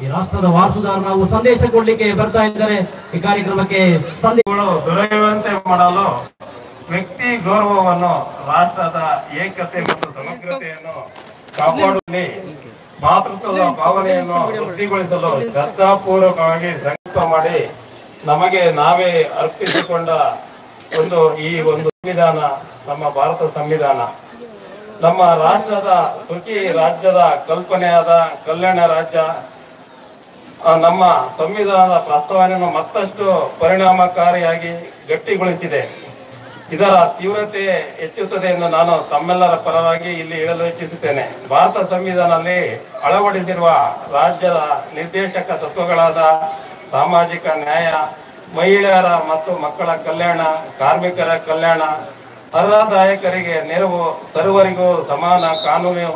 ಈ ರಾಷ್ಟ್ರದ ವಾರಸುದಾರ ನಾವು ಸಂದೇಶ ಕೊಡ್ಲಿಕ್ಕೆ ಬರ್ತಾ ಇದ್ದಾರೆ. ಈ ಕಾರ್ಯಕ್ರಮಕ್ಕೆ ಸಂದೇಶಗಳು ದೊರೆಯುವಂತೆ ಮಾಡಲು ವ್ಯಕ್ತಿ ಗೌರವವನ್ನು ರಾಷ್ಟ್ರದ ಏಕತೆ ಮತ್ತು ಸಮಗ್ರತೆಯನ್ನು ಕಾಪಾಡುವಲ್ಲಿ ಮಾತೃತ್ವದ ಭಾವನೆಯನ್ನು ವೃದ್ಧಿಗೊಳಿಸಲು ಶ್ರದ್ಧಾಪೂರ್ವಕವಾಗಿ ಸಂಕಲ್ಪ ಮಾಡಿ ನಮಗೆ ನಾವೇ ಅರ್ಪಿಸಿಕೊಂಡ ಒಂದು ಈ ಒಂದು ಸಂವಿಧಾನ, ನಮ್ಮ ಭಾರತ ಸಂವಿಧಾನ. ನಮ್ಮ ರಾಷ್ಟ್ರದ ಸುಖಿ ರಾಜ್ಯದ ಕಲ್ಪನೆಯಾದ ಕಲ್ಯಾಣ ರಾಜ್ಯ ನಮ್ಮ ಸಂವಿಧಾನದ ಪ್ರಸ್ತಾವನೆಯನ್ನು ಮತ್ತಷ್ಟು ಪರಿಣಾಮಕಾರಿಯಾಗಿ ಗಟ್ಟಿಗೊಳಿಸಿದೆ. ಇದರ ತೀವ್ರತೆ ಹೆಚ್ಚುತ್ತದೆ ಎಂದು ನಾನು ತಮ್ಮೆಲ್ಲರ ಪರವಾಗಿ ಇಲ್ಲಿ ಹೇಳಲು ಇಚ್ಛಿಸುತ್ತೇನೆ ಭಾರತ ಸಂವಿಧಾನದಲ್ಲಿ ಅಳವಡಿಸಿರುವ ರಾಜ್ಯದ ನಿರ್ದೇಶಕ ತತ್ವಗಳಾದ ಸಾಮಾಜಿಕ ನ್ಯಾಯ, ಮಹಿಳೆಯರ ಮತ್ತು ಮಕ್ಕಳ ಕಲ್ಯಾಣ, ಕಾರ್ಮಿಕರ ಕಲ್ಯಾಣ ಅರ್ಹದಾಯಕರಿಗೆ ನೆರವು, ಸರ್ವರಿಗೂ ಸಮಾನ ಕಾನೂನು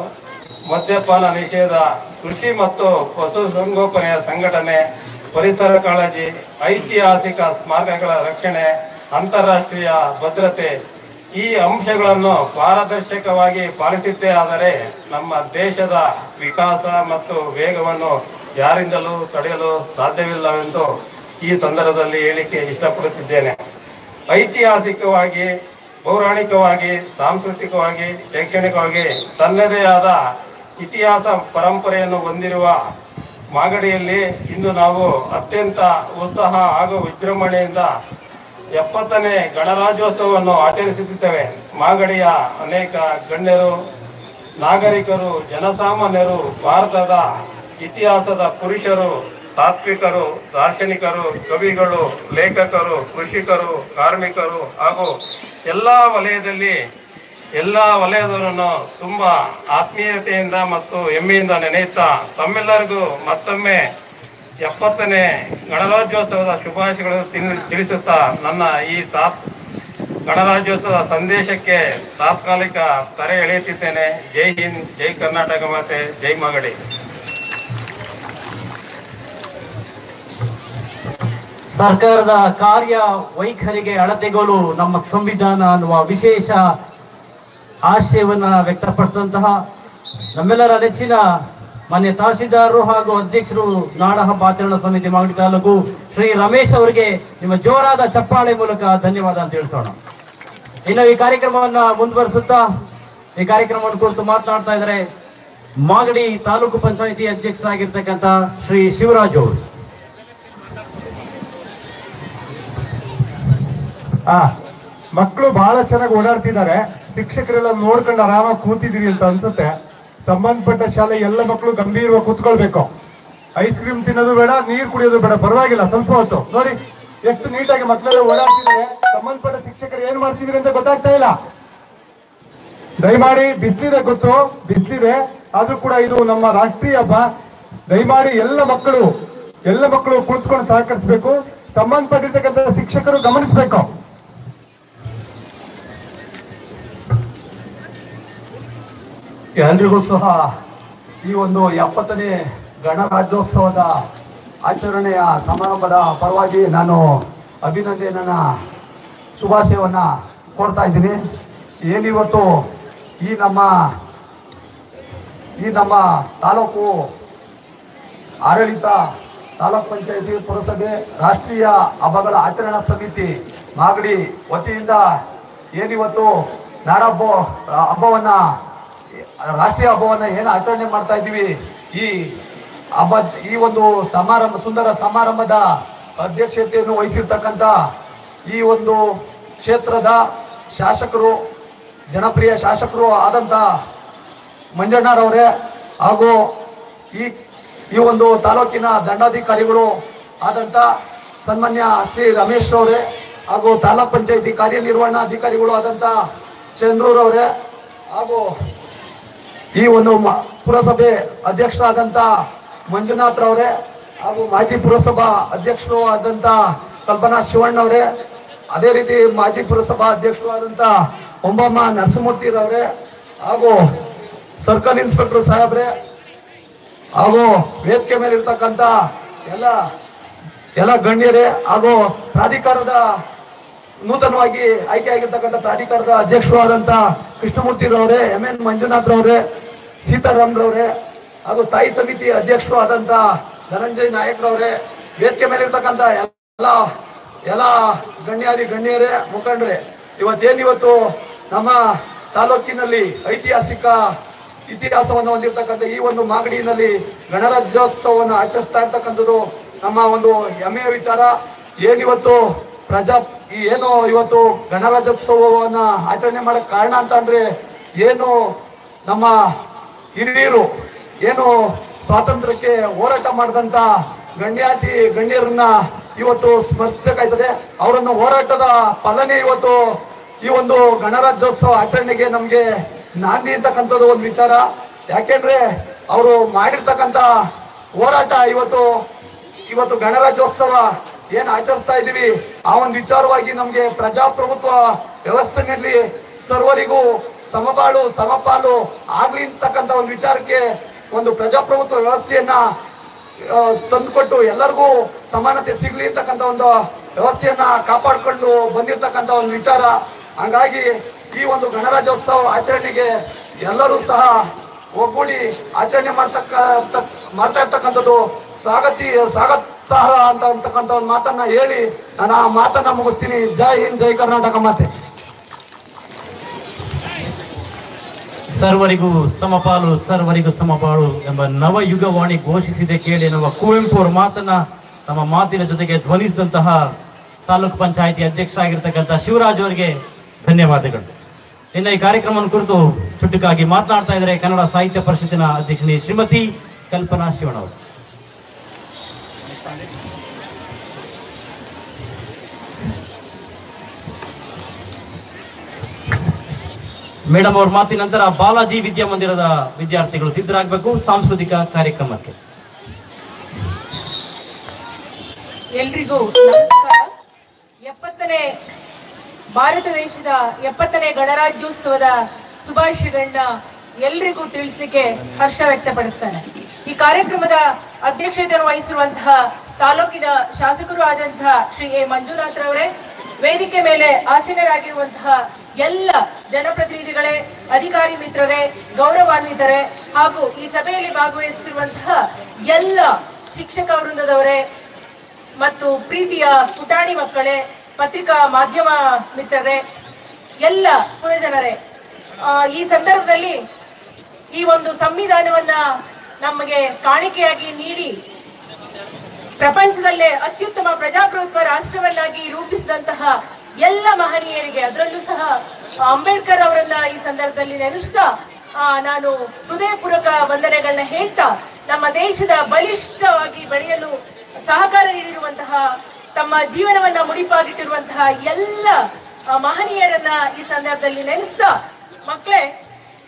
ಮದ್ಯಪಾನ ನಿಷೇಧ, ಕೃಷಿ ಮತ್ತು ಪಶುಸಂಗೋಪನೆಯ ಸಂಘಟನೆ, ಪರಿಸರ ಕಾಳಜಿ, ಐತಿಹಾಸಿಕ ಸ್ಮಾರಕಗಳ ರಕ್ಷಣೆ, ಅಂತಾರಾಷ್ಟ್ರೀಯ ಭದ್ರತೆ ಈ ಅಂಶಗಳನ್ನು ಪಾರದರ್ಶಕವಾಗಿ ಪಾಲಿಸಿದ್ದೇ ಆದರೆ ನಮ್ಮ ದೇಶದ ವಿಕಾಸ ಮತ್ತು ವೇಗವನ್ನು ಯಾರಿಂದಲೂ ತಡೆಯಲು ಸಾಧ್ಯವಿಲ್ಲವೆಂದು ಈ ಸಂದರ್ಭದಲ್ಲಿ ಹೇಳಿಕೆ ಇಷ್ಟಪಡುತ್ತಿದ್ದೇನೆ. ಐತಿಹಾಸಿಕವಾಗಿ, ಪೌರಾಣಿಕವಾಗಿ, ಸಾಂಸ್ಕೃತಿಕವಾಗಿ, ಶೈಕ್ಷಣಿಕವಾಗಿ ತನ್ನದೇ ಆದ ಇತಿಹಾಸ ಪರಂಪರೆಯನ್ನು ಹೊಂದಿರುವ ಮಾಗಡಿಯಲ್ಲಿ ಇಂದು ನಾವು ಅತ್ಯಂತ ಉತ್ಸಾಹ ಹಾಗೂ ವಿಜೃಂಭಣೆಯಿಂದ ಎಪ್ಪತ್ತನೇ ಗಣರಾಜ್ಯೋತ್ಸವವನ್ನು ಆಚರಿಸುತ್ತಿದ್ದೇವೆ. ಮಾಗಡಿಯ ಅನೇಕ ಗಣ್ಯರು, ನಾಗರಿಕರು, ಜನಸಾಮಾನ್ಯರು, ಭಾರತದ ಇತಿಹಾಸದ ಪುರುಷರು, ತಾತ್ವಿಕರು, ದಾರ್ಶನಿಕರು, ಕವಿಗಳು, ಲೇಖಕರು, ಕೃಷಿಕರು, ಕಾರ್ಮಿಕರು ಹಾಗೂ ಎಲ್ಲ ವಲಯದಲ್ಲಿ ಎಲ್ಲಾ ವಲಯದವರನ್ನು ತುಂಬ ಆತ್ಮೀಯತೆಯಿಂದ ಮತ್ತು ಹೆಮ್ಮೆಯಿಂದ ನೆನೆಯುತ್ತಾ ತಮ್ಮೆಲ್ಲರಿಗೂ ಮತ್ತೊಮ್ಮೆ ಎಪ್ಪತ್ತನೇ ಗಣರಾಜ್ಯೋತ್ಸವದ ಶುಭಾಶಯಗಳು ತಿಳಿಸುತ್ತಾ ನನ್ನ ಈ ತಾತ್, ಗಣರಾಜ್ಯೋತ್ಸವದ ಸಂದೇಶಕ್ಕೆ ತಾತ್ಕಾಲಿಕ ತರೆ ಎಳೆಯುತ್ತಿದ್ದೇನೆ. ಜೈ ಹಿಂದ್, ಜೈ ಕರ್ನಾಟಕ ಮಾತೆ, ಜೈ ಮಗಡಿ. ಸರ್ಕಾರದ ಕಾರ್ಯ ವೈಖರಿಗೆ ಅಳತೆಗೋಲು ನಮ್ಮ ಸಂವಿಧಾನ ಅನ್ನುವ ವಿಶೇಷ ಆಶಯವನ್ನ ವ್ಯಕ್ತಪಡಿಸಿದಂತಹ ನಮ್ಮೆಲ್ಲರ ನೆಚ್ಚಿನ ಮಾನ್ಯ ತಹಶೀಲ್ದಾರರು ಹಾಗೂ ಅಧ್ಯಕ್ಷರು ನಾಡ ಹಬ್ಬ ಆಚರಣಾ ಸಮಿತಿ ಮಾಗಡಿ ತಾಲೂಕು ಶ್ರೀ ರಮೇಶ್ ಅವರಿಗೆ ನಿಮ್ಮ ಜೋರಾದ ಚಪ್ಪಾಳೆ ಮೂಲಕ ಧನ್ಯವಾದ ಅಂತ ತಿಳಿಸೋಣ ಇನ್ನು ಈ ಕಾರ್ಯಕ್ರಮವನ್ನ ಮುಂದುವರಿಸುತ್ತಾ ಈ ಕಾರ್ಯಕ್ರಮವನ್ನು ಕುರಿತು ಮಾತನಾಡ್ತಾ ಇದ್ದಾರೆ ಮಾಗಡಿ ತಾಲೂಕು ಪಂಚಾಯಿತಿ ಅಧ್ಯಕ್ಷರಾಗಿರ್ತಕ್ಕಂಥ ಶ್ರೀ ಶಿವರಾಜ್ ಅವರು. ಆ ಮಕ್ಕಳು ಬಹಳ ಚೆನ್ನಾಗಿ ಓಡಾಡ್ತಿದ್ದಾರೆ. ಶಿಕ್ಷಕರೆಲ್ಲ ನೋಡ್ಕೊಂಡು ಆರಾಮಾಗಿ ಕೂತಿದ್ದೀರಿ ಅಂತ ಅನ್ಸುತ್ತೆ. ಸಂಬಂಧಪಟ್ಟ ಶಾಲೆ ಎಲ್ಲ ಮಕ್ಕಳು ಗಂಭೀರವಾಗಿ ಕೂತ್ಕೊಳ್ಬೇಕು. ಐಸ್ ಕ್ರೀಮ್ ತಿನ್ನೋದು ಬೇಡ, ನೀರು ಕುಡಿಯೋದು ಬೇಡ, ಪರವಾಗಿಲ್ಲ, ಸ್ವಲ್ಪ ಹೊತ್ತು. ನೋಡಿ, ಎಷ್ಟು ನೀಟಾಗಿ ಮಕ್ಕಳೆಲ್ಲ ಓಡಾಡ್ತಿದ್ದಾರೆ. ಸಂಬಂಧಪಟ್ಟ ಶಿಕ್ಷಕರು ಏನ್ ಮಾಡ್ತಿದ್ರು ಅಂತ ಗೊತ್ತಾಗ್ತಾ ಇಲ್ಲ. ದಯಮಾಡಿ ಬಿಸ್ಲಿದೆ ಗೊತ್ತು ಬಿಸ್ಲಿದೆ ಆದ್ರೂ ಕೂಡ ಇದು ನಮ್ಮ ರಾಷ್ಟ್ರೀಯ ಹಬ್ಬ. ದಯಮಾಡಿ ಎಲ್ಲ ಮಕ್ಕಳು ಎಲ್ಲ ಮಕ್ಕಳು ಕುಳಿತುಕೊಂಡು ಸಹಕರಿಸಬೇಕು. ಸಂಬಂಧಪಟ್ಟಿರ್ತಕ್ಕಂಥ ಶಿಕ್ಷಕರು ಗಮನಿಸಬೇಕು. ಎಲ್ರಿಗೂ ಸಹ ಈ ಒಂದು ಎಪ್ಪತ್ತನೇ ಗಣರಾಜ್ಯೋತ್ಸವದ ಆಚರಣೆಯ ಸಮಾರಂಭದ ಪರವಾಗಿ ನಾನು ಅಭಿನಂದನೆಯನ್ನ, ಶುಭಾಶಯವನ್ನ ಕೊಡ್ತಾ ಇದ್ದೀನಿ. ಏನಿವತ್ತು ಈ ನಮ್ಮ ಈ ನಮ್ಮ ತಾಲೂಕು ಆಡಳಿತ ತಾಲೂಕ್ ಪಂಚಾಯಿತಿ ಪುರಸಭೆ ರಾಷ್ಟ್ರೀಯ ಹಬ್ಬಗಳ ಆಚರಣಾ ಸಮಿತಿ ಮಾಗಡಿ ವತಿಯಿಂದ ಏನಿವತ್ತು ನಾಡಹಬ್ಬ ಹಬ್ಬವನ್ನ ರಾಷ್ಟ್ರೀಯ ಹಬ್ಬವನ್ನು ಏನು ಆಚರಣೆ ಮಾಡ್ತಾ ಇದ್ದೀವಿ? ಈ ಹಬ್ಬ, ಈ ಒಂದು ಸಮಾರಂಭ, ಸುಂದರ ಸಮಾರಂಭದ ಅಧ್ಯಕ್ಷತೆಯನ್ನು ವಹಿಸಿರ್ತಕ್ಕಂಥ ಈ ಒಂದು ಕ್ಷೇತ್ರದ ಶಾಸಕರು, ಜನಪ್ರಿಯ ಶಾಸಕರು ಆದಂಥ ಮಂಜಣ್ಣರವರೇ ಹಾಗೂ ಈ ಈ ಒಂದು ತಾಲೂಕಿನ ದಂಡಾಧಿಕಾರಿಗಳು ಆದಂಥ ಸನ್ಮಾನ್ಯ ಶ್ರೀ ರಮೇಶ್ ಅವರೇ ಹಾಗೂ ತಾಲೂಕ್ ಪಂಚಾಯತಿ ಕಾರ್ಯನಿರ್ವಹಣಾಧಿಕಾರಿಗಳು ಆದಂಥ ಚಂದ್ರೂರವರೇ ಹಾಗೂ ಈ ಒಂದು ಪುರಸಭೆ ಅಧ್ಯಕ್ಷರಾದಂತ ಮಂಜುನಾಥ್ ರವರೇ ಹಾಗೂ ಮಾಜಿ ಪುರಸಭಾ ಅಧ್ಯಕ್ಷರು ಆದಂತ ಕಲ್ಪನಾ ಶಿವಣ್ಣವರೇ ಅದೇ ರೀತಿ ಮಾಜಿ ಪುರಸಭಾ ಅಧ್ಯಕ್ಷರು ಆದಂತ ಒಂಬಮ್ಮ ನರಸಿಂಹಮೂರ್ತಿರವರೇ ಹಾಗೂ ಸರ್ಕಲ್ ಇನ್ಸ್ಪೆಕ್ಟರ್ ಸಾಹೇಬ್ರೆ ಹಾಗೂ ವೇದಿಕೆ ಮೇಲೆ ಇರ್ತಕ್ಕಂಥ ಎಲ್ಲ ಎಲ್ಲ ಗಣ್ಯರೇ ಹಾಗೂ ಪ್ರಾಧಿಕಾರದ ನೂತನವಾಗಿ ಆಯ್ಕೆ ಆಗಿರ್ತಕ್ಕಂಥ ಪ್ರಾಧಿಕಾರದ ಅಧ್ಯಕ್ಷರು ಆದಂತ ಕೃಷ್ಣಮೂರ್ತಿರವರೇ ಎಂ ಎನ್ ಮಂಜುನಾಥ್ ರವರೇ, ಸೀತಾರಾಮ್ ರವರೇ ಹಾಗೂ ಸ್ಥಾಯಿ ಸಮಿತಿ ಅಧ್ಯಕ್ಷರು ಆದಂತ ಧನಂಜಯ್ ನಾಯಕ್ರವರೇ ವೇದಿಕೆ ಮೇಲೆ ಇರ್ತಕ್ಕಂಥ ಎಲ್ಲ ಎಲ್ಲ ಗಣ್ಯಾದಿ ಗಣ್ಯರೇ, ಮುಖಂಡರೇ ಇವತ್ತೇನಿವತ್ತು ನಮ್ಮ ತಾಲೂಕಿನಲ್ಲಿ ಐತಿಹಾಸಿಕ ಇತಿಹಾಸವನ್ನು ಹೊಂದಿರತಕ್ಕಂಥ ಈ ಒಂದು ಮಾಗಡಿನಲ್ಲಿ ಗಣರಾಜ್ಯೋತ್ಸವವನ್ನು ಆಚರಿಸ್ತಾ ಇರ್ತಕ್ಕಂಥದ್ದು ನಮ್ಮ ಒಂದು ಹೆಮ್ಮೆಯ ವಿಚಾರ. ಏನಿವತ್ತು ಪ್ರಜಾ ಏನು ಇವತ್ತು ಗಣರಾಜ್ಯೋತ್ಸವವನ್ನ ಆಚರಣೆ ಮಾಡಕ್ ಕಾರಣ ಅಂತ ಅಂದ್ರೆ ಏನು ನಮ್ಮ ಹಿರಿಯರು ಏನು ಸ್ವಾತಂತ್ರ್ಯಕ್ಕೆ ಹೋರಾಟ ಮಾಡಿದಂತ ಗಣ್ಯಾತಿ ಗಣ್ಯರನ್ನ ಇವತ್ತು ಸ್ಮರಿಸಬೇಕಾಯ್ತದೆ. ಅವರನ್ನು ಹೋರಾಟದ ಫಲನೇ ಇವತ್ತು ಈ ಒಂದು ಗಣರಾಜ್ಯೋತ್ಸವ ಆಚರಣೆಗೆ ನಮ್ಗೆ ನಾಂದಿ ಅಂತಕ್ಕಂಥದ್ದು ಒಂದು ವಿಚಾರ. ಯಾಕೆಂದ್ರೆ ಅವರು ಮಾಡಿರ್ತಕ್ಕಂಥ ಹೋರಾಟ ಇವತ್ತು ಇವತ್ತು ಗಣರಾಜ್ಯೋತ್ಸವ ಏನ್ ಆಚರಿಸ್ತಾ ಇದೀವಿ ಆ ಒಂದು ವಿಚಾರವಾಗಿ ನಮ್ಗೆ ಪ್ರಜಾಪ್ರಭುತ್ವ ವ್ಯವಸ್ಥೆಯಲ್ಲಿ ಸರ್ವರಿಗೂ ಸಮಬಾಳು, ಸಮಪಾಲು ಆಗ್ಲಿ ಅಂತಕ್ಕಂಥ ಒಂದು ವಿಚಾರಕ್ಕೆ ಒಂದು ಪ್ರಜಾಪ್ರಭುತ್ವ ವ್ಯವಸ್ಥೆಯನ್ನ ತಂದುಕೊಟ್ಟು ಎಲ್ಲರಿಗೂ ಸಮಾನತೆ ಸಿಗ್ಲಿ ಅಂತಕ್ಕಂಥ ಒಂದು ವ್ಯವಸ್ಥೆಯನ್ನ ಕಾಪಾಡಿಕೊಂಡು ಬಂದಿರ್ತಕ್ಕಂಥ ಒಂದು ವಿಚಾರ. ಹಂಗಾಗಿ ಈ ಒಂದು ಗಣರಾಜ್ಯೋತ್ಸವ ಆಚರಣೆಗೆ ಎಲ್ಲರೂ ಸಹ ಒಗ್ಗೂಡಿ ಆಚರಣೆ ಮಾಡ್ತಕ್ಕ ತಕ್- ಮಾಡ್ತಾ ಇರ್ತಕ್ಕಂಥದ್ದು ಸ್ವಾಗತಿ ಸ್ವಾಗತಾರ್ಹ ಅಂತ ಅಂತಕ್ಕಂಥ ಒಂದು ಮಾತನ್ನ ಹೇಳಿ ನಾನು ಆ ಮಾತನ್ನ ಮುಗಿಸ್ತೀನಿ. ಜೈ ಹಿಂದ್, ಜೈ ಕರ್ನಾಟಕ ಮಾತೆ. ಸರ್ವರಿಗೂ ಸಮಪಾಲು ಸರ್ವರಿಗೂ ಸಮಪಾಲು ಎಂಬ ನವಯುಗವಾಣಿ ಘೋಷಿಸಿದೆ ಕೇಳಿ ನಮ್ಮ ಕುವೆಂಪು ಅವರ ಮಾತನ್ನ ನಮ್ಮ ಮಾತಿನ ಜೊತೆಗೆ ಧ್ವನಿಸಿದಂತಹ ತಾಲೂಕು ಪಂಚಾಯಿತಿ ಅಧ್ಯಕ್ಷ ಆಗಿರ್ತಕ್ಕಂಥ ಶಿವರಾಜ್ ಅವರಿಗೆ ಧನ್ಯವಾದಗಳು. ಇನ್ನ ಈ ಕಾರ್ಯಕ್ರಮವನ್ನು ಕುರಿತು ಚುಟುಕಾಗಿ ಮಾತನಾಡ್ತಾ ಇದ್ದಾರೆ ಕನ್ನಡ ಸಾಹಿತ್ಯ ಪರಿಷತ್ತಿನ ಅಧ್ಯಕ್ಷನೆ ಶ್ರೀಮತಿ ಕಲ್ಪನಾ ಶಿವಣ್ಣ ಮೇಡಮ್ ಅವ್ರ ಮಾತಿನ ನಂತರ ಬಾಲಾಜಿ ವಿದ್ಯಾಮಂದಿರದ ವಿದ್ಯಾರ್ಥಿಗಳು ಸಿದ್ಧರಾಗಬೇಕು. ಸಾಂಸ್ಕೃತಿಕ ಕಾರ್ಯಕ್ರಮಕ್ಕೆ. ಎಲ್ರಿಗೂ ಎಪ್ಪತ್ತನೇ ಭಾರತ ದೇಶದ ಎಪ್ಪತ್ತನೇ ಗಣರಾಜ್ಯೋತ್ಸವದ ಶುಭಾಶಯಗಳನ್ನ ಎಲ್ರಿಗೂ ತಿಳಿಸಲಿಕ್ಕೆ ಹರ್ಷ ವ್ಯಕ್ತಪಡಿಸ್ತಾನೆ. ಈ ಕಾರ್ಯಕ್ರಮದ ಅಧ್ಯಕ್ಷತೆಯನ್ನು ವಹಿಸಿರುವಂತಹ ತಾಲೂಕಿನ ಶಾಸಕರು ಆದಂತಹ ಶ್ರೀ ಎ ಮಂಜುನಾಥ್ ರವರೇ ವೇದಿಕೆ ಮೇಲೆ ಆಸೀನರಾಗಿರುವಂತಹ ಎಲ್ಲ ಜನಪ್ರತಿನಿಧಿಗಳೇ, ಅಧಿಕಾರಿ ಮಿತ್ರರೇ, ಗೌರವಾನ್ವಿತರೇ ಹಾಗೂ ಈ ಸಭೆಯಲ್ಲಿ ಭಾಗವಹಿಸಿರುವಂತಹ ಎಲ್ಲ ಶಿಕ್ಷಕ ವೃಂದದವರೇ ಮತ್ತು ಪ್ರೀತಿಯ ಪುಟಾಣಿ ಮಕ್ಕಳೇ, ಪತ್ರಿಕಾ ಮಾಧ್ಯಮ ಮಿತ್ರರೇ, ಎಲ್ಲ ಪುರಜನರೇ ಜನರೇ ಈ ಸಂದರ್ಭದಲ್ಲಿ ಈ ಒಂದು ಸಂವಿಧಾನವನ್ನ ನಮಗೆ ಕಾಣಿಕೆಯಾಗಿ ನೀಡಿ ಪ್ರಪಂಚದಲ್ಲೇ ಅತ್ಯುತ್ತಮ ಪ್ರಜಾಪ್ರಭುತ್ವ ರಾಷ್ಟ್ರವನ್ನಾಗಿ ರೂಪಿಸಿದಂತಹ ಎಲ್ಲ ಮಹನೀಯರಿಗೆ, ಅದರಲ್ಲೂ ಸಹ ಅಂಬೇಡ್ಕರ್ ಅವರನ್ನ ಈ ಸಂದರ್ಭದಲ್ಲಿ ನೆನೆಸ್ತಾ ನಾನು ಹೃದಯಪೂರ್ವಕ ವಂದನೆಗಳನ್ನ ಹೇಳ್ತಾ, ನಮ್ಮ ದೇಶದ ಬಲಿಷ್ಠವಾಗಿ ಬೆಳೆಯಲು ಸಹಕಾರ ನೀಡಿರುವಂತಹ, ತಮ್ಮ ಜೀವನವನ್ನ ಮುಡಿಪಾಗಿಟ್ಟಿರುವಂತಹ ಎಲ್ಲ ಮಹನೀಯರನ್ನ ಈ ಸಂದರ್ಭದಲ್ಲಿ ನೆನೆಸ್ತಾ ಮಕ್ಕಳೇ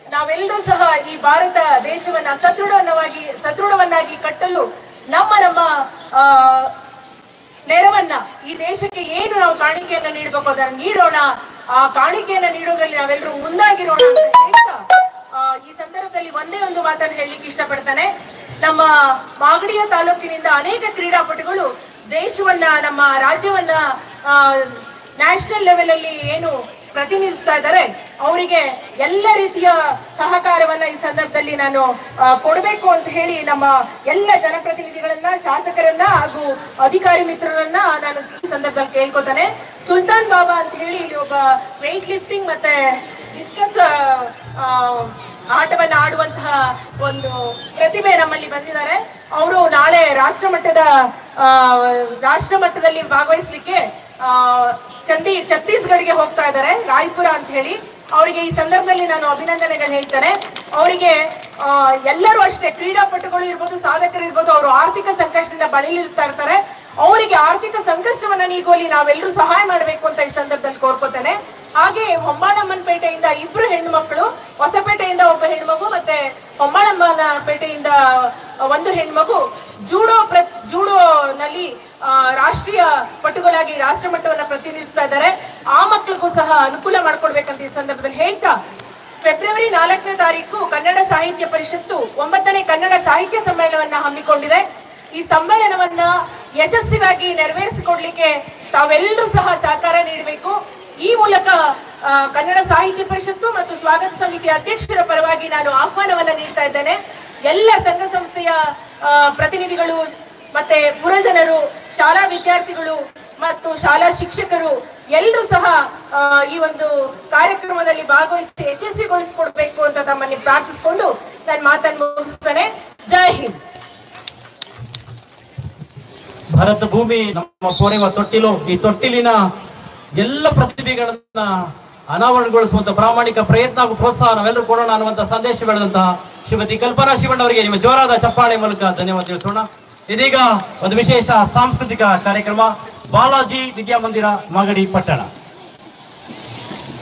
ನಾವೆಲ್ಲರೂ ಸಹ ಈ ಭಾರತ ದೇಶವನ್ನ ಸದೃಢವನ್ನಾಗಿ ಸದೃಢವನ್ನಾಗಿ ಕಟ್ಟಲು ನಮ್ಮ ನಮ್ಮ ನೆರವನ್ನ ಈ ದೇಶಕ್ಕೆ ಏನು ನಾವು ಕಾಣಿಕೆಯನ್ನ ನೀಡಬೇಕು ಅದನ್ನ ನೀಡೋಣ. ಆ ಕಾಣಿಕೆಯನ್ನ ನೀಡೋದ್ರಲ್ಲಿ ನಾವೆಲ್ಲರೂ ಮುಂದಾಗಿರೋಣ ಈ ಸಂದರ್ಭದಲ್ಲಿ ಒಂದೇ ಒಂದು ಮಾತನ್ನು ಹೇಳಲಿಕ್ಕೆ ಇಷ್ಟಪಡ್ತಾನೆ. ನಮ್ಮ ಮಾಗಡಿಯ ತಾಲೂಕಿನಿಂದ ಅನೇಕ ಕ್ರೀಡಾಪಟುಗಳು ದೇಶವನ್ನ, ನಮ್ಮ ರಾಜ್ಯವನ್ನ ನ್ಯಾಷನಲ್ ಲೆವೆಲ್ ಅಲ್ಲಿ ಏನು ಪ್ರತಿನಿಧಿಸ್ತಾ ಇದ್ದಾರೆ. ಅವರಿಗೆ ಎಲ್ಲ ರೀತಿಯ ಸಹಕಾರವನ್ನ ಈ ಸಂದರ್ಭದಲ್ಲಿ ನಾನು ಕೊಡಬೇಕು ಅಂತ ಹೇಳಿ ನಮ್ಮ ಎಲ್ಲ ಜನಪ್ರತಿನಿಧಿಗಳನ್ನ, ಶಾಸಕರನ್ನ ಹಾಗೂ ಅಧಿಕಾರಿ ಮಿತ್ರರನ್ನ ನಾನು ಈ ಸಂದರ್ಭದಲ್ಲಿ ಕೇಳ್ಕೊತಾನೆ ಸುಲ್ತಾನ್ ಬಾಬಾ ಅಂತ ಹೇಳಿ ಇಲ್ಲಿ ಒಬ್ಬ ವೆಯ್ಟ್ ಲಿಫ್ಟಿಂಗ್ ಮತ್ತೆ ಡಿಸ್ಕಸ್ ಆಟವನ್ನ ಆಡುವಂತಹ ಒಂದು ಪ್ರತಿಭೆ ನಮ್ಮಲ್ಲಿ ಬಂದಿದ್ದಾರೆ. ಅವರು ನಾಳೆ ರಾಷ್ಟ್ರ ಮಟ್ಟದ ರಾಷ್ಟ್ರ ಮಟ್ಟದಲ್ಲಿ ಭಾಗವಹಿಸ್ಲಿಕ್ಕೆ ಚಂದಿ ಛತ್ತೀಸ್ಗಢ್ಗೆ ಹೋಗ್ತಾ ಇದ್ದಾರೆ, ರಾಯ್ಪುರ ಅಂತ ಹೇಳಿ. ಅವರಿಗೆ ಈ ಸಂದರ್ಭದಲ್ಲಿ ನಾನು ಅಭಿನಂದನೆಗಳು ಹೇಳ್ತೇನೆ. ಅವರಿಗೆ ಎಲ್ಲರೂ ಅಷ್ಟೇ, ಕ್ರೀಡಾಪಟುಗಳು ಇರ್ಬೋದು, ಸಾಧಕರು ಇರ್ಬೋದು, ಅವರು ಆರ್ಥಿಕ ಸಂಕಷ್ಟದಿಂದ ಬಳಲಿರ್ತಾ ಇರ್ತಾರೆ. ಅವರಿಗೆ ಆರ್ಥಿಕ ಸಂಕಷ್ಟವನ್ನ ನೀಗೋಲಿ ನಾವೆಲ್ಲರೂ ಸಹಾಯ ಮಾಡಬೇಕು ಅಂತ ಈ ಸಂದರ್ಭದಲ್ಲಿ ಕೋರ್ಕೋತೇನೆ. ಹಾಗೆ ಹೊಂಬಾಳಮ್ಮನ ಪೇಟೆಯಿಂದ ಇಬ್ರು ಹೆಣ್ಣು ಮಕ್ಕಳು ಹೊಸಪೇಟೆಯಿಂದ ಒಬ್ಬ ಹೆಣ್ಮಗು ಮತ್ತೆ ಹೊಂಬಾಳಮ್ಮನ ಪೇಟೆಯಿಂದ ಒಂದು ಹೆಣ್ಮಗು. ಜೂಡೋ ಪ್ರ ಜೂಡೋನಲ್ಲಿ ನಲ್ಲಿ ರಾಷ್ಟ್ರೀಯ ಪಟುಗಳಾಗಿ ರಾಷ್ಟ್ರ ಮಟ್ಟವನ್ನ ಪ್ರತಿನಿಧಿಸ್ತಾ ಇದ್ದಾರೆ. ಆ ಮಕ್ಕಳಿಗೂ ಸಹ ಅನುಕೂಲ ಮಾಡ್ಕೊಡ್ಬೇಕಂತ ಈ ಸಂದರ್ಭದಲ್ಲಿ ಹೇಳ್ತಾ, ಫೆಬ್ರವರಿ ನಾಲ್ಕನೇ ತಾರೀಕು ಕನ್ನಡ ಸಾಹಿತ್ಯ ಪರಿಷತ್ತು ಒಂಬತ್ತನೇ ಕನ್ನಡ ಸಾಹಿತ್ಯ ಸಮ್ಮೇಳನವನ್ನ ಹಮ್ಮಿಕೊಂಡಿದೆ. ಈ ಸಮ್ಮೇಳನವನ್ನ ಯಶಸ್ವಿಯಾಗಿ ನೆರವೇರಿಸಿಕೊಡ್ಲಿಕ್ಕೆ ತಾವೆಲ್ಲರೂ ಸಹ ಸಹಕಾರ ನೀಡಬೇಕು. ಈ ಮೂಲಕ ಕನ್ನಡ ಸಾಹಿತ್ಯ ಪರಿಷತ್ತು ಮತ್ತು ಸ್ವಾಗತ ಸಮಿತಿ ಅಧ್ಯಕ್ಷರ ಪರವಾಗಿ ನಾನು ಆಹ್ವಾನವನ್ನ ನೀಡ್ತಾ ಇದ್ದೇನೆ. ಎಲ್ಲ ಸಂಘ ಸಂಸ್ಥೆಯ ಪ್ರತಿನಿಧಿಗಳು ಮತ್ತೆ ಪುರಜನರು, ಶಾಲಾ ವಿದ್ಯಾರ್ಥಿಗಳು ಮತ್ತು ಶಾಲಾ ಶಿಕ್ಷಕರು ಎಲ್ಲರೂ ಸಹ ಈ ಒಂದು ಕಾರ್ಯಕ್ರಮದಲ್ಲಿ ಭಾಗವಹಿಸಿ ಯಶಸ್ವಿಗೊಳಿಸಿಕೊಡ್ಬೇಕು ಅಂತ ತಮ್ಮಲ್ಲಿ ಪ್ರಾರ್ಥಿಸಿಕೊಂಡು ನನ್ನ ಮಾತನ್ನು ಮುಗಿಸ್ತಾನೆ. ಜೈ ಹಿಂದ್. ಭಾರತ ಭೂಮಿ ನಮ್ಮ ಕೊರೆಯುವ ತೊಟ್ಟಿಲು. ಈ ತೊಟ್ಟಿಲಿನ ಎಲ್ಲ ಪ್ರತಿಭೆಗಳನ್ನ ಅನಾವರಣಗೊಳಿಸುವಂತ ಪ್ರಾಮಾಣಿಕ ಪ್ರಯತ್ನ ಹಾಗೂ ಪ್ರೋತ್ಸಾಹ ನಾವೆಲ್ಲರೂ ಕೊಡೋಣ ಅನ್ನುವಂತ ಸಂದೇಶ ಬೆಳೆದಂತಹ ಶ್ರೀಮತಿ ಕಲ್ಪನಾ ಶಿವಣ್ಣ ಅವರಿಗೆ ನಿಮ್ಮ ಜೋರಾದ ಚಪ್ಪಾಳೆ ಮೂಲಕ ಧನ್ಯವಾದ ತಿಳಿಸೋಣ. ಇದೀಗ ಒಂದು ವಿಶೇಷ ಸಾಂಸ್ಕೃತಿಕ ಕಾರ್ಯಕ್ರಮ, ಬಾಲಾಜಿ ವಿದ್ಯಾಮಂದಿರ ಮಾಗಡಿ ಪಟ್ಟಣ.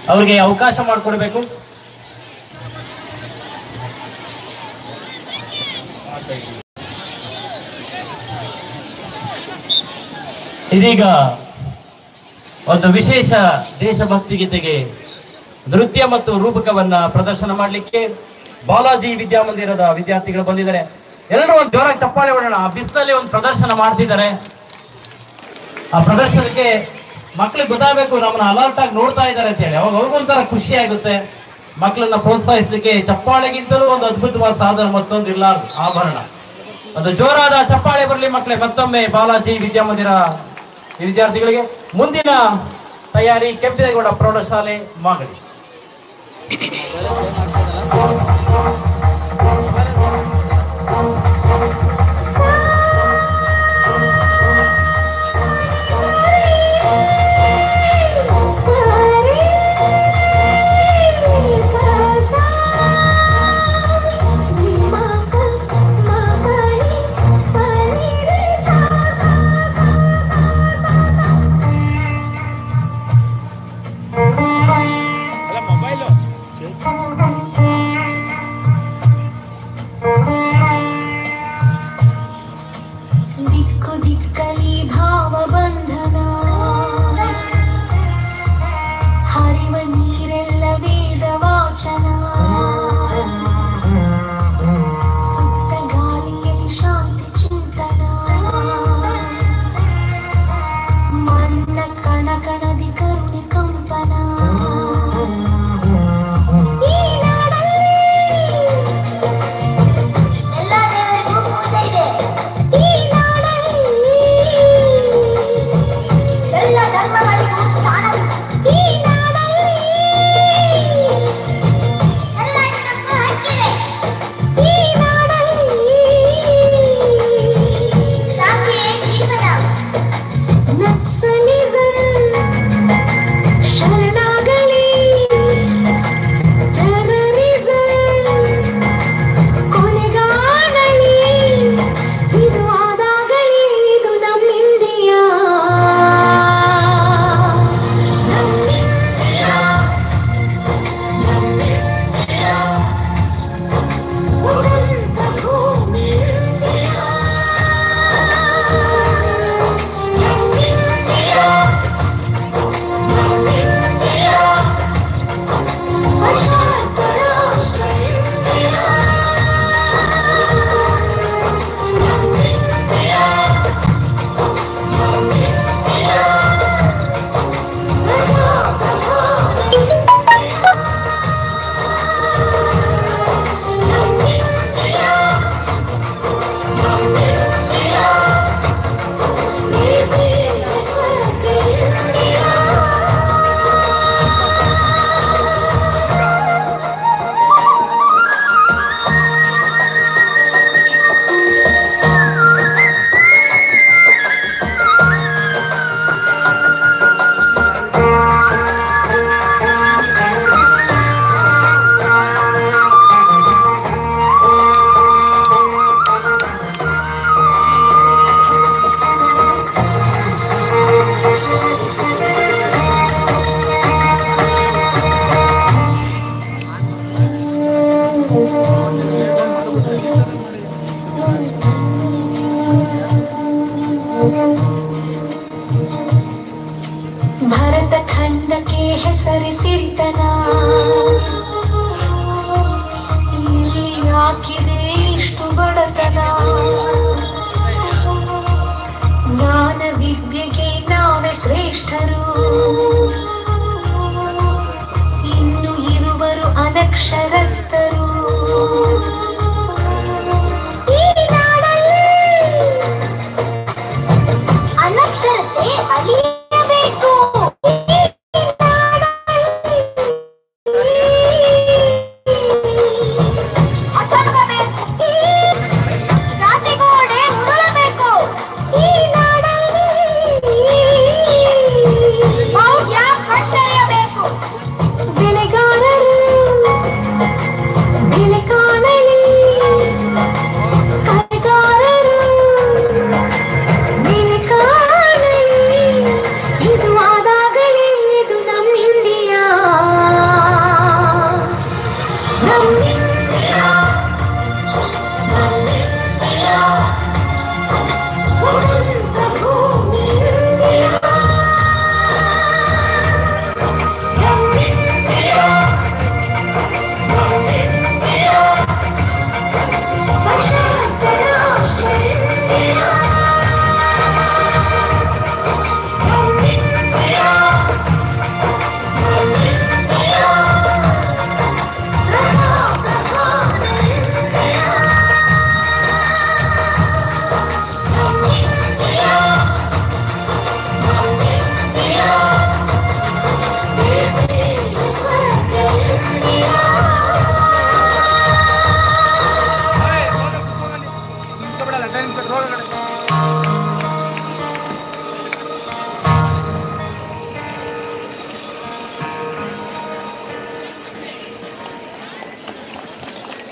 ಅವರಿಗೆ ಅವಕಾಶ ಮಾಡಿಕೊಡ್ಬೇಕು. ಇದೀಗ ಒಂದು ವಿಶೇಷ ದೇಶಭಕ್ತಿ ಗೀತೆಗೆ ನೃತ್ಯ ಮತ್ತು ರೂಪಕವನ್ನ ಪ್ರದರ್ಶನ ಮಾಡಲಿಕ್ಕೆ ಬಾಲಾಜಿ ವಿದ್ಯಾಮಂದಿರದ ವಿದ್ಯಾರ್ಥಿಗಳು ಬಂದಿದ್ದಾರೆ. ಎಲ್ಲರೂ ಒಂದು ಜೋರಾಗಿ ಚಪ್ಪಾಳೆ ಹೊಡೋಣ. ಆ ಬಿಸಿಲಲ್ಲಿ ಒಂದು ಪ್ರದರ್ಶನ ಮಾಡ್ತಿದ್ದಾರೆ. ಆ ಪ್ರದರ್ಶನಕ್ಕೆ ಮಕ್ಳಿಗೆ ಗೊತ್ತಾಗಬೇಕು, ನಮ್ಮನ್ನ ಅಲರ್ಟ್ ಆಗಿ ನೋಡ್ತಾ ಇದ್ದಾರೆ ಅಂತ ಹೇಳಿ ಅವಾಗ ಅವ್ರಿಗೊಂಥರ ಖುಷಿ ಆಗುತ್ತೆ. ಮಕ್ಕಳನ್ನ ಪ್ರೋತ್ಸಾಹಿಸಲಿಕ್ಕೆ ಚಪ್ಪಾಳೆಗಿಂತಲೂ ಒಂದು ಅದ್ಭುತವಾದ ಸಾಧನ ಮತ್ತೊಂದು ಇರ್ಲಾರ್ದು, ಆಭರಣ. ಒಂದು ಜೋರಾದ ಚಪ್ಪಾಳೆ ಬರಲಿ ಮಕ್ಕಳೇ ಮತ್ತೊಮ್ಮೆ ಬಾಲಾಜಿ ವಿದ್ಯಾಮಂದಿರ ವಿದ್ಯಾರ್ಥಿಗಳಿಗೆ ಮುಂದಿನ ತಯಾರಿ ಕೆಂಪೇಗೌಡ ಪ್ರೌಢಶಾಲೆ ಮಾಗಡಿ.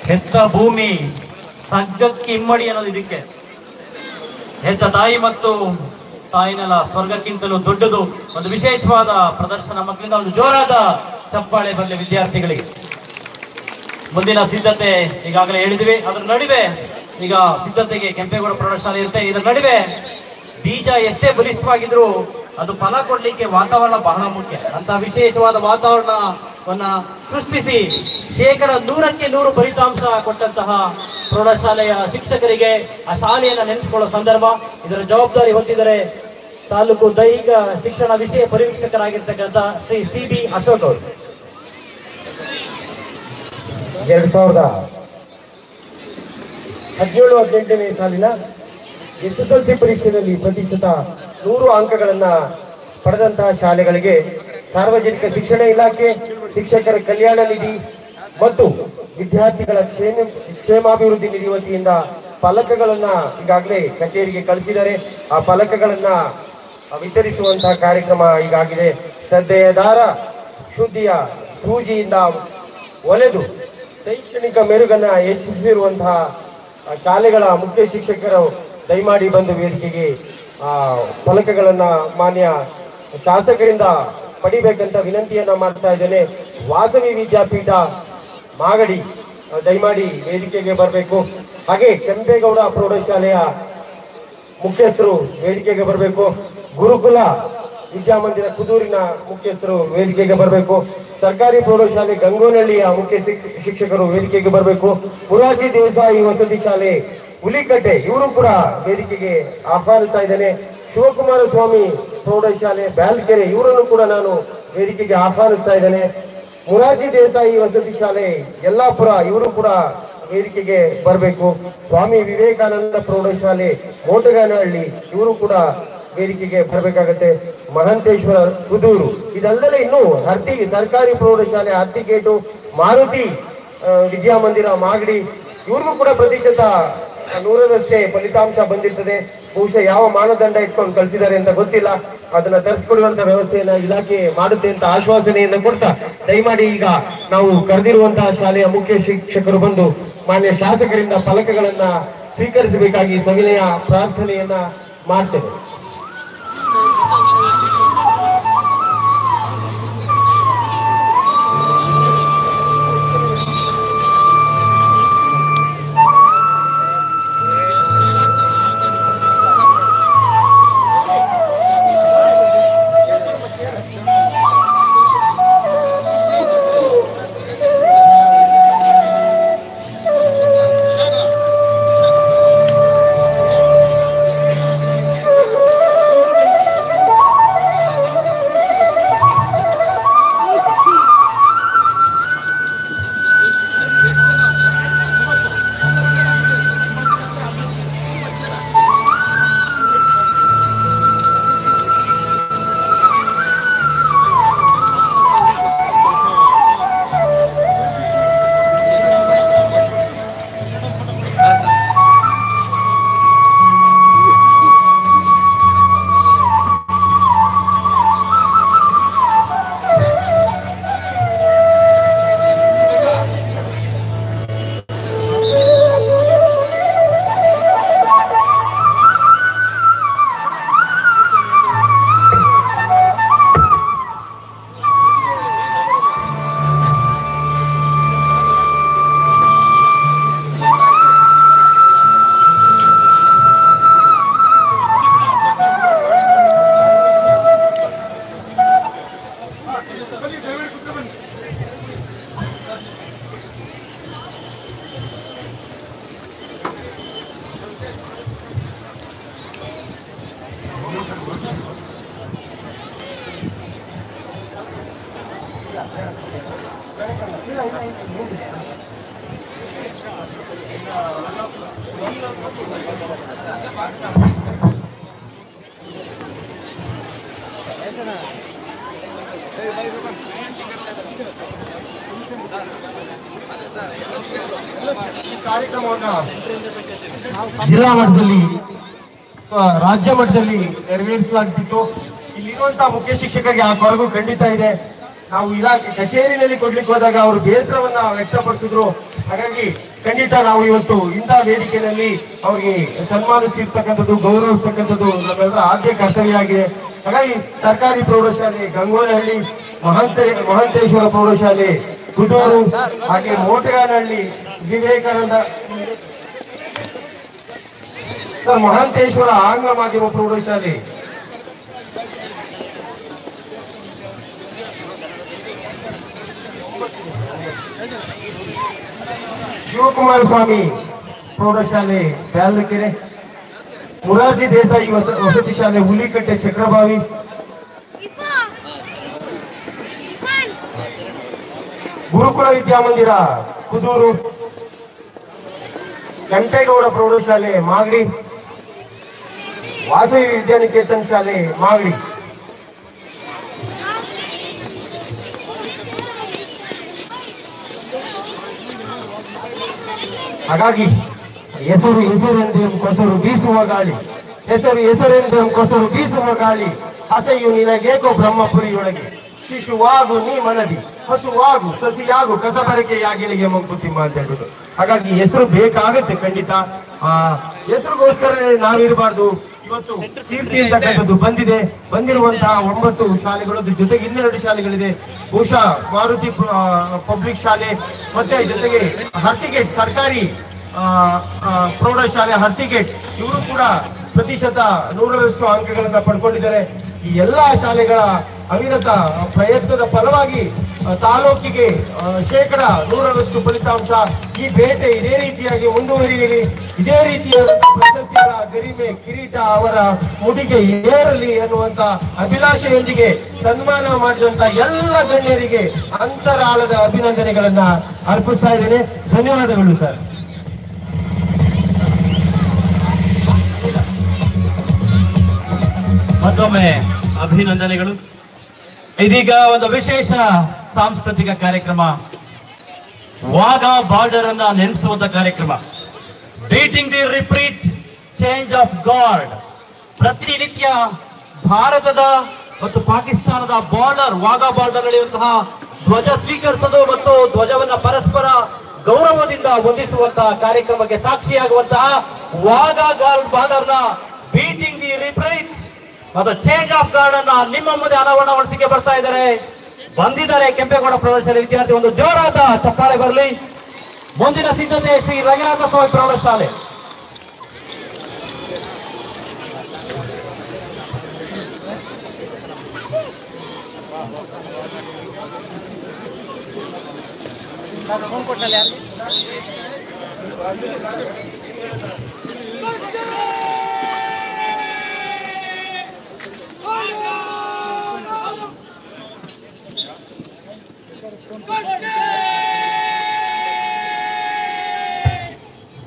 ಹೆತ್ತ ಭೂಮಿ ಸಗ್ಗಕ್ಕೆ ಇಮ್ಮಡಿ ಅನ್ನೋದು ಇದಕ್ಕೆ. ಹೆತ್ತ ತಾಯಿ ಮತ್ತು ತಾಯಿನೆಲ್ಲ ಸ್ವರ್ಗಕ್ಕಿಂತಲೂ ದೊಡ್ಡದು. ಒಂದು ವಿಶೇಷವಾದ ಪ್ರದರ್ಶನ ಮಕ್ಕಳಿಂದ ಒಂದು ಜೋರಾದ ಚಪ್ಪಾಳೆ ಬರಲಿ ವಿದ್ಯಾರ್ಥಿಗಳಿಗೆ. ಮುಂದಿನ ಸಿದ್ಧತೆ ಈಗಾಗಲೇ ಹೇಳಿದ್ವಿ. ಅದರ ನಡುವೆ ಈಗ ಸಿದ್ಧತೆಗೆ ಕೆಂಪೇಗೌಡ ಪ್ರೌಢಶಾಲೆ ಇರುತ್ತೆ. ಇದರ ನಡುವೆ ಬೀಜ ಎಷ್ಟೇ ಬಲಿಷ್ಠವಾಗಿದ್ರು ಅದು ಫಲ ಕೊಡ್ಲಿಕ್ಕೆ ವಾತಾವರಣ ಬಹಳ ಮುಖ್ಯ. ಅಂತ ವಿಶೇಷವಾದ ವಾತಾವರಣವನ್ನ ಸೃಷ್ಟಿಸಿ ಶೇಕಡ ನೂರಕ್ಕೆ ನೂರು ಫಲಿತಾಂಶ ಕೊಟ್ಟಂತಹ ಪ್ರೌಢಶಾಲೆಯ ಶಿಕ್ಷಕರಿಗೆ ಆ ಶಾಲೆಯನ್ನು ನೆನೆಸ್ಕೊಳ್ಳೋ ಸಂದರ್ಭ, ಇದರ ಜವಾಬ್ದಾರಿ ಹೊತ್ತಿದರೆ ತಾಲೂಕು ದೈಹಿಕ ಶಿಕ್ಷಣ ವಿಷಯ ಪರಿವೀಕ್ಷಕರಾಗಿರ್ತಕ್ಕಂಥ ಶ್ರೀ ಸಿ ಬಿ ಅಶೋಕ್ ಅವರು. ಎರಡ್ ಸಾವಿರದ ಹದಿನೇಳು, ಹದಿನೆಂಟನೇ ಸಾಲಿನ ಎಸ್ ಎಸ್ ಎಲ್ ಸಿ ಪರೀಕ್ಷೆಯಲ್ಲಿ ಪ್ರತಿಶತ ನೂರು ಅಂಕಗಳನ್ನ ಪಡೆದಂತಹ ಶಾಲೆಗಳಿಗೆ ಸಾರ್ವಜನಿಕ ಶಿಕ್ಷಣ ಇಲಾಖೆ ಶಿಕ್ಷಕರ ಕಲ್ಯಾಣ ನಿಧಿ ಮತ್ತು ವಿದ್ಯಾರ್ಥಿಗಳ ಕ್ಷೇಮ ಕ್ಷೇಮಾಭಿವೃದ್ಧಿ ನಿಧಿ ವತಿಯಿಂದ ಫಲಕಗಳನ್ನ ಈಗಾಗಲೇ ಕಚೇರಿಗೆ ಕಳಿಸಿದರೆ ಆ ಫಲಕಗಳನ್ನ ವಿತರಿಸುವಂತಹ ಕಾರ್ಯಕ್ರಮ ಈಗಾಗಿದೆ. ಶ್ರದ್ಧೆಯ ದಾರ ಶುದ್ಧಿಯ ಸೂಜಿಯಿಂದ ಒಲೆದು ಶೈಕ್ಷಣಿಕ ಮೆರುಗನ್ನ ಹೆಚ್ಚಿಸಿರುವಂತಹ ಶಾಲೆಗಳ ಮುಖ್ಯ ಶಿಕ್ಷಕರು ದಯಮಾಡಿ ಬಂದು ವೇದಿಕೆಗೆ ಆ, ಫಲಕಗಳನ್ನ ಮಾನ್ಯ ಶಾಸಕರಿಂದ ಪಡಿಬೇಕಂತ ವಿನಂತಿಯನ್ನ ಮಾಡ್ತಾ ಇದ್ದೇನೆ. ವಾಸವಿ ವಿದ್ಯಾಪೀಠ ಮಾಗಡಿ ದಯಮಾಡಿ ವೇದಿಕೆಗೆ ಬರಬೇಕು. ಹಾಗೆ ಕೆಂಪೇಗೌಡ ಪ್ರೌಢಶಾಲೆಯ ಮುಖ್ಯಸ್ಥರು ವೇದಿಕೆಗೆ ಬರಬೇಕು. ಗುರುಕುಲ ವಿದ್ಯಾಮಂದಿರ ಕುದೂರಿನ ಮುಖ್ಯಸ್ಥರು ವೇದಿಕೆಗೆ ಬರಬೇಕು. ಸರ್ಕಾರಿ ಪ್ರೌಢಶಾಲೆ ಗಂಗೋನಹಳ್ಳಿಯ ಮುಖ್ಯ ಶಿಕ್ಷ- ಶಿಕ್ಷಕರು ವೇದಿಕೆಗೆ ಬರಬೇಕು. ಮುರಾರ್ಜಿ ದೇಸಾಯಿ ವಸತಿ ಶಾಲೆ ಹುಲಿಕಟ್ಟೆ, ಇವರು ಕೂಡ ವೇದಿಕೆಗೆ ಆಹ್ವಾನಿಸ್ತಾ ಇದ್ದೇನೆ. ಶಿವಕುಮಾರ ಸ್ವಾಮಿ ಪ್ರೌಢಶಾಲೆ, ಬ್ಯಾಲ್ಕೆರೆ, ಇವರನ್ನು ಕೂಡ ನಾನು ವೇದಿಕೆಗೆ ಆಹ್ವಾನಿಸ್ತಾ ಇದ್ದೇನೆ. ಮುರಾರ್ಜಿ ದೇಸಾಯಿ ವಸತಿ ಶಾಲೆ, ಯಲ್ಲಾಪುರ, ಇವರು ಕೂಡ ವೇದಿಕೆಗೆ ಬರಬೇಕು. ಸ್ವಾಮಿ ವಿವೇಕಾನಂದ ಪ್ರೌಢಶಾಲೆ ಮೋಟಗಾನಹಳ್ಳಿ ಇವರು ಕೂಡ ವೇದಿಕೆಗೆ ಬರಬೇಕಾಗತ್ತೆ. ಮಹಂತೇಶ್ವರ ಕುದೂರು. ಇದಲ್ಲದೆ ಇನ್ನು ಹರ್ತಿ ಸರ್ಕಾರಿ ಪ್ರೌಢಶಾಲೆ ಹರ್ತಿಗೇಟು ಮಾರುತಿ ವಿದ್ಯಾಮಂದಿರ, ಮಾಗಡಿ, ಇವ್ರಿಗೂ ಕೂಡ ಪ್ರತಿಶತ ನೂರರಷ್ಟೇ ಫಲಿತಾಂಶ ಬಂದಿರ್ತದೆ. ಬಹುಶಃ ಯಾವ ಮಾನದಂಡ ಇಟ್ಕೊಂಡು ಕಳಿಸಿದ್ದಾರೆ ಅಂತ ಗೊತ್ತಿಲ್ಲ. ಅದನ್ನ ತರಿಸ್ಕೊಡುವಂತ ವ್ಯವಸ್ಥೆಯನ್ನ ಇಲಾಖೆ ಮಾಡುತ್ತೆ ಅಂತ ಆಶ್ವಾಸನೆಯನ್ನ ಕೊಡ್ತಾ, ದಯಮಾಡಿ ಈಗ ನಾವು ಕರೆದಿರುವಂತಹ ಶಾಲೆಯ ಮುಖ್ಯ ಶಿಕ್ಷಕರು ಬಂದು ಮಾನ್ಯ ಶಾಸಕರಿಂದ ಫಲಕಗಳನ್ನ ಸ್ವೀಕರಿಸಬೇಕಾಗಿ ಸವಿನಯ ಪ್ರಾರ್ಥನೆಯನ್ನ ಮಾಡ್ತೇವೆ. ಜಿಲ್ಲಾ ಮಟ್ಟದಲ್ಲಿ ರಾಜ್ಯ ಮಟ್ಟದಲ್ಲಿ ನೆರವೇರಿಸಲಾಗ್ತಿತ್ತು. ಇಲ್ಲಿರುವಂತಹ ಮುಖ್ಯ ಶಿಕ್ಷಕರಿಗೆ ಆ ಕೊರಗು ಖಂಡಿತ ಇದೆ. ನಾವು ಇಲಾಖೆ ಕಚೇರಿನಲ್ಲಿ ಕೊಡ್ಲಿಕ್ಕೆ ಹೋದಾಗ ಅವರು ಬೇಸರವನ್ನ ವ್ಯಕ್ತಪಡಿಸಿದ್ರು. ಹಾಗಾಗಿ ಖಂಡಿತ ನಾವು ಇವತ್ತು ಇಂಥ ವೇದಿಕೆಯಲ್ಲಿ ಅವರಿಗೆ ಸನ್ಮಾನಿಸ್ತಿರ್ತಕ್ಕಂಥದ್ದು ಗೌರವಿಸ್ತಕ್ಕಂಥದ್ದು ನಮ್ಮೆಲ್ಲರ ಆದ್ಯ ಕರ್ತವ್ಯ ಆಗಿದೆ ಹಾಗಾಗಿ ಸರ್ಕಾರಿ ಪ್ರೌಢಶಾಲೆ ಗಂಗೋಲಹಳ್ಳಿ ಮಹಾಂತ ಮಹಂತೇಶ್ವರ ಪ್ರೌಢಶಾಲೆ ಕುದೂರು ಹಾಗೆ ಮೋಟಗಾನಹಳ್ಳಿ ವಿವೇಕಾನಂದ ಸರ್ ಮಹಾಂತೇಶ್ವರ ಆಂಗ್ಲ ಮಾಧ್ಯಮ ಪ್ರೌಢಶಾಲೆ. ಶಿವಕುಮಾರ ಸ್ವಾಮಿ ಪ್ರೌಢಶಾಲೆ ಬ್ಯಾಲಕೆರೆ ಮುರಾರ್ಜಿ ದೇಸಾಯಿ ವಸ- ವಸತಿ ಶಾಲೆ, ಹುಲಿಕಟ್ಟೆ, ಚಕ್ರಬಾವಿ. ಗುರುಕುಲ ವಿದ್ಯಾಮಂದಿರ, ಕುದೂರು. ಕೆಂಪೇಗೌಡ ಪ್ರೌಢಶಾಲೆ, ಮಾಗಡಿ. ವಾಸವಿ ವಿದ್ಯಾನಿಕೇತನ್ ಶಾಲೆ, ಮಾಗಡಿ. ಹಾಗಾಗಿ ಹೆಸರು ಹೆಸರೆಂದೆಂ ಕೊಸರು ಬೀಸುವ ಗಾಳಿ. ಹೆಸರು ಹೆಸರೆಂದೆಂ ಕೊಸರು ಬೀಸುವ ಗಾಳಿ. ಅಸೆಯು ನಿನಗೇಕೋ ಬ್ರಹ್ಮಪುರಿಯೊಳಗೆ. ಶಿಶುವಾಗು ನೀ ಮನದಿ. ಹಸುವಾಗು ಸಸಿಯಾಗು ಕಸಬರಕೆಯಾಗಿಳಿಗೆ ಮಂಕುತಿಮ್ಮ ಅಂತ ಹೇಳ್ಬಿಟ್ಟು. ಹಾಗಾಗಿ ಹೆಸರು ಬೇಕಾಗುತ್ತೆ ಖಂಡಿತ. ಆ ಹೆಸರುಗೋಸ್ಕರ ನಾವಿರಬಾರ್ದು. ಇವತ್ತು ಕೀರ್ತಿ ಅಂತಕ್ಕಂಥದ್ದು ಬಂದಿದೆ. ಬಂದಿರುವಂತಹ ಒಂಬತ್ತು ಶಾಲೆಗಳು ಜೊತೆಗೆ ಇನ್ನೆರಡು ಶಾಲೆಗಳಿದೆ. ಬಹುಶಃ ಮಾರುತಿ ಪಬ್ಲಿಕ್ ಶಾಲೆ ಮತ್ತೆ ಜೊತೆಗೆ ಹರ್ತಿಗೇಟ್ ಸರ್ಕಾರಿ ಪ್ರೌಢಶಾಲೆ ಹರ್ತಿಗೇಟ್ ಇವರು ಕೂಡ ಪ್ರತಿಶತ ನೂರರಷ್ಟು ಅಂಕಗಳನ್ನ ಪಡ್ಕೊಂಡಿದ್ದಾರೆ. ಈ ಎಲ್ಲಾ ಶಾಲೆಗಳ ಅವಿರತ ಪ್ರಯತ್ನದ ಫಲವಾಗಿ ತಾಲೂಕಿಗೆ ಶೇಕಡ ನೂರರಷ್ಟು ಫಲಿತಾಂಶ ಈ ಬೇಟೆ ಇದೇ ರೀತಿಯಾಗಿ ಮುಂದುವರಿಯಲಿ. ಇದೇ ರೀತಿಯ ಪ್ರಶಸ್ತಿಗಳ ಗರಿಮೆ ಕಿರೀಟ ಅವರ ಮುಡಿಗೆ ಏರಲಿ ಅನ್ನುವಂತ ಅಭಿಲಾಷೆಯೊಂದಿಗೆ ಸನ್ಮಾನ ಮಾಡಿದಂತ ಎಲ್ಲ ಗಣ್ಯರಿಗೆ ಅಂತರಾಳದ ಅಭಿನಂದನೆಗಳನ್ನ ಅರ್ಪಿಸ್ತಾ ಇದ್ದೇನೆ. ಧನ್ಯವಾದಗಳು ಸರ್. ಮತ್ತೊಮ್ಮೆ ಅಭಿನಂದನೆಗಳು. ಇದೀಗ ಒಂದು ವಿಶೇಷ ಸಾಂಸ್ಕೃತಿಕ ಕಾರ್ಯಕ್ರಮ. ವಾಗಾ ಬಾರ್ಡರ್ ಅನ್ನ ನೆನೆಸುವಂತ ಕಾರ್ಯಕ್ರಮ. Beating the retreat change of guard ಪ್ರತಿನಿತ್ಯ ಭಾರತದ ಮತ್ತು ಪಾಕಿಸ್ತಾನದ ಬಾರ್ಡರ್, ವಾಘಾ ಬಾರ್ಡರ್ ನಡೆಯುವಂತಹ ಧ್ವಜ ಸ್ವೀಕರಿಸೋದು ಮತ್ತು ಧ್ವಜವನ್ನ ಪರಸ್ಪರ ಗೌರವದಿಂದ ಹೊಂದಿಸುವಂತಹ ಕಾರ್ಯಕ್ರಮಕ್ಕೆ ಸಾಕ್ಷಿಯಾಗುವಂತಹ ವಾಘಾ ಗಾರ್ಡ್ ಬಾರ್ಡರ್ನ ಬೀಟಿಂಗ್ ದಿ ರಿಪ್ರೀಟ್ ಮತ್ತು ಚೇಂಜ್ ಆಫ್ ಗಾರ್ಡ್ ಅನ್ನ ನಿಮ್ಮ ಮುಂದೆ ಅನಾವರಣಗೊಳಿಸಲಿಕ್ಕೆ ಬರ್ತಾ ಇದ್ದಾರೆ. ಬಂದಿದ್ದಾರೆ ಕೆಂಪೇಗೌಡ ಪ್ರೌಢಶಾಲೆ ವಿದ್ಯಾರ್ಥಿ, ಒಂದು ಜೋರಾದ ಚಪ್ಪಾಳೆ ಬರಲಿ. ಮುಂದಿನ ಸಿದ್ಧತೆ ಶ್ರೀ ರಂಗನಾಥ ಸ್ವಾಮಿ ಪ್ರೌಢಶಾಲೆ.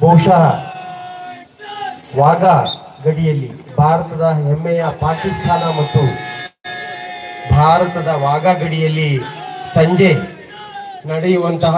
ಬಹುಶಃ ವಾಘ ಗಡಿಯಲ್ಲಿ ಭಾರತದ ಹೆಮ್ಮೆಯ ಪಾಕಿಸ್ತಾನ ಮತ್ತು ಭಾರತದ ವಾಘಾ ಗಡಿಯಲ್ಲಿ ಸಂಜೆ ನಡೆಯುವಂತಹ